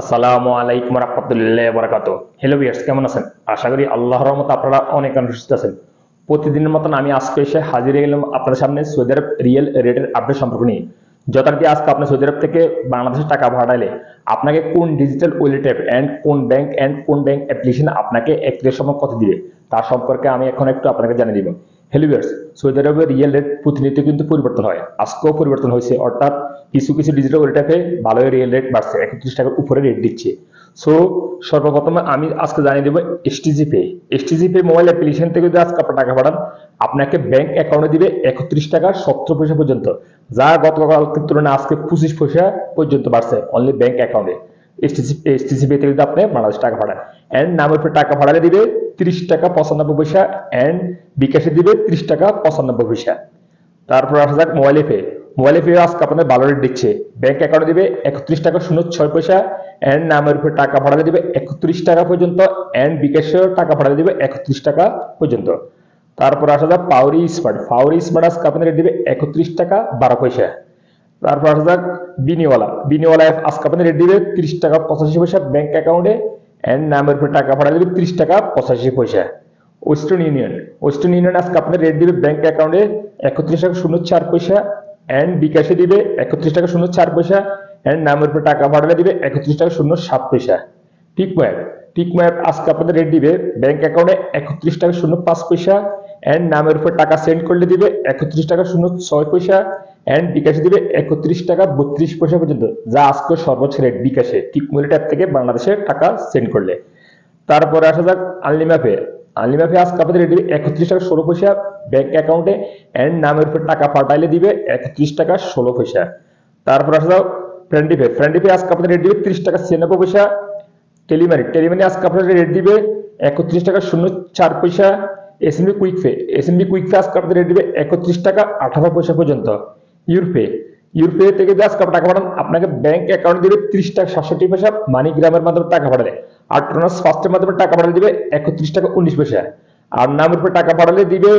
আসসালামু আলাইকুম রহমতুল্লাহ বরাকাত হ্যালো বিয়ার্স কেমন আছেন? আশা করি আল্লাহর রহমত আপনারা অনেক সুস্থ আছেন। প্রতিদিনের মতন আমি আজকে এসে হাজির গেলাম আপনার সামনে সৌদি আরব রিয়েল রেটের আপডেট সম্পর্ক নিয়ে। যথারীতি আজকে আপনি সৌদি আরব থেকে বাংলাদেশে টাকা পাঠাইলে আপনাকে কোন ডিজিটাল ওয়ালেট অ্যাপ অ্যান্ড কোন ব্যাংক অ্যান্ড কোন ব্যাংক অ্যাপ্লিকেশন আপনাকে একটির সময় কত দিবে তার সম্পর্কে আমি এখন একটু আপনাকে জানিয়ে দিব। হ্যালো ভিউয়ার্স সৌদি আরবের রিয়েল রেট প্রতিনিয়ত কিন্তু পরিবর্তন হয়, আজকেও পরিবর্তন হয়েছে, অর্থাৎ কিছু কিছু ডিজিটাল ওয়ালেট ভালোই রিয়েল রেট বাড়ছে, একত্রিশ টাকার উপরে রেট দিচ্ছে। সো সর্বপ্রথমে আমি আজকে জানিয়ে দেবো STG pay STG pay mobile application থেকে যদি আজকে আপনার টাকা পাঠান, আপনাকে ব্যাংক অ্যাকাউন্টে দিবে একত্রিশ টাকা সতেরো পয়সা পর্যন্ত। যা গতকালকের তুলনায় আজকে পঁচিশ পয়সা পর্যন্ত বাড়ছে অনলি ব্যাংক অ্যাকাউন্টে এসটিসি পে থেকে যদি আপনি বাংলাদেশ টাকা পাঠান অ্যান্ড নামের উপরে টাকা পাঠালে দিবে তিরিশ টাকা পঁচানব্বই পয়সা অ্যান্ড বিকাশে দিবে তিরিশ টাকা পঁচানব্বই পয়সা। তারপর আসা যাক মোবাইলে পে মোবাইলে পে আজকে আপনাদের ভালো রেট দিচ্ছে ব্যাংক অ্যাকাউন্টে দিবে একত্রিশ টাকা শূন্য ছয় পয়সা অ্যান্ড নামের উপরে টাকা পাঠালে দিবে একত্রিশ টাকা পর্যন্ত অ্যান্ড বিকাশেও টাকা পাঠালে দিবে একত্রিশ টাকা পর্যন্ত। তারপর আসা যাক পাউরি স্মার্ট পাউরি স্মার্ট আজকে আপনাদের রেট দিবে একত্রিশ টাকা বারো পয়সা। তারপর আসা যাক বিনিওয়ালা বিনিওয়ালা অ্যাপ আজকে আপনাদের রেট দিবে ত্রিশ টাকা পঁচাশি পয়সা ব্যাংক অ্যাকাউন্টে অ্যান্ড নামের উপরে টাকা পাঠালে দিবে ত্রিশ টাকা পঁচাশি পয়সা। ওয়েস্টার্ন ইউনিয়ন ওয়েস্টার্ন ইউনিয়ন আজকে আপনার রেট দিবে ব্যাংক অ্যাকাউন্টে একত্রিশ টাকা শূন্য চার পয়সা অ্যান্ড বিকাশে দিবে একত্রিশ টাকা শূন্য চার পয়সা অ্যান্ড নামের উপরে টাকা পাঠালে দিবে একত্রিশ টাকা শূন্য সাত পয়সা। টিক ম্যাপ টিক ম্যাপ আজকে আপনাদের রেট দিবে ব্যাংক অ্যাকাউন্টে একত্রিশ টাকা শূন্য পাঁচ পয়সা অ্যান্ড নামের উপর টাকা সেন্ড করলে দিবে একত্রিশ টাকা শূন্য ছয় পয়সা অ্যান্ড বিকাশে দিবে একত্রিশ টাকা বত্রিশ পয়সা পর্যন্ত। যা আজকে সর্বোচ্চ রেট বিকাশে টিক মোবাইল ট্যাপ থেকে বাংলাদেশে টাকা সেন্ড করলে। তারপরে আসা যাক আনলিমাপে আনলিমাপে আজকে আপনাদের রেট দিবে একত্রিশ টাকা ষোলো পয়সা ব্যাংক অ্যাকাউন্টে অ্যান্ড নামের উপর টাকা পাঠাইলে দিবে, একত্রিশ টাকা ষোলো পয়সা। তারপর আসা যাও ফ্রেন্ডিপে ফ্রেন্ডিপে আজকে আপনাদের রেট দিবে ত্রিশ টাকা ছিয়ানব্বই পয়সা। টেলিমানি টেলিমানি আজকে আপনাদের রেট দিবে একত্রিশ টাকা শূন্য চার পয়সা। SMB quick pay SMB quick pay আজকে আপনাদের রেট দিবে একত্রিশ টাকা আঠারো পয়সা পর্যন্ত। ইউরপে ইউরপে থেকে যে আজকে টাকা পাঠান, আপনাকে ব্যাংক অ্যাকাউন্ট দিবে ত্রিশ টাকা সাতষট্টি পয়সা মানি গ্রামের মাধ্যমে টাকা পাঠালে। আর ট্রান্স ফার্স্টের মাধ্যমে টাকা পাঠালে দিবে একত্রিশ টাকা উনিশ পয়সা। আর নামের উপরে টাকা পাঠালে দিবে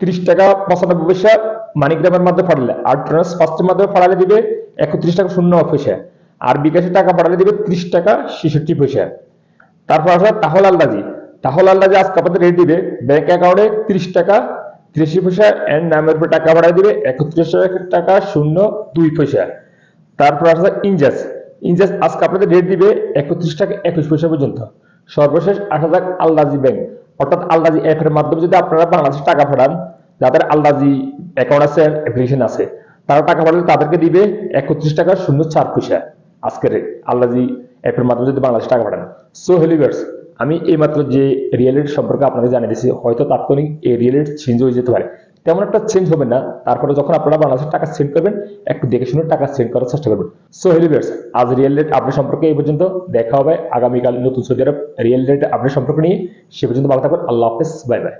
ত্রিশ টাকা পঁচানব্বই পয়সা মানিগ্রামের মাধ্যমে পাঠালে আর ট্রান্স ফার্স্টের মাধ্যমে পাঠালে দিবে একত্রিশ টাকা শূন্য পয়সা। আর বিকাশে টাকা পাঠালে দিবে ত্রিশ টাকা ছেষট্টি পয়সা। তারপর আসলে তাহল আল্লাজি তাহল আল্লাজি আজকে আপনাদের রেট দিবে। ব্যাংক অ্যাকাউন্টে ত্রিশ টাকা, তিরাশি পয়সা এন্ড নামের উপর টাকা পাঠিয়ে দিবে একত্রিশ টাকা শূন্য দুই পয়সা। তারপর আসলে ইনজাস। ইনজাস আজকে আপনাদের রেট দিবে একত্রিশ টাকা একুশ পয়সা পর্যন্ত। সর্বশেষ আসা যাক আল্লাজি ব্যাংক অর্থাৎ আল্লাজি অ্যাপের মাধ্যমে যদি আপনারা বাংলাদেশে টাকা পাঠান যাদের আল্লাজি অ্যাকাউন্ট আছে অ্যাপ্লিকেশন আছে, তারা টাকা পাঠালে তাদেরকে দিবে একত্রিশ টাকা শূন্য চার পয়সা আজকের রেট আল্লাজি অ্যাপের মাধ্যমে যদি বাংলাদেশে টাকা পাঠান সো হেলিভার্স আমি এইমাত্র যে রিয়েলিটি সম্পর্কে আপনাকে জানিয়ে দিয়েছি, হয়তো তাৎক্ষণিক এই রিয়েলিটি চেঞ্জ হয়ে যেতে পারে। তেমন একটা চেঞ্জ হবে না। তারপরে যখন আপনারা বাংলাদেশের টাকা সেন্ড করবেন, একটু দেখে শুনে টাকা সেন্ড করার চেষ্টা করবেন। সো হেলিভার্স আজ রিয়েল রেট আপডেট সম্পর্কে এই পর্যন্ত। দেখা হবে আগামীকাল নতুন Saudi Arab riyal rate update সম্পর্কে নিয়ে। সে পর্যন্ত ভালো থাকবেন আল্লাহ হাফেজ। Bye bye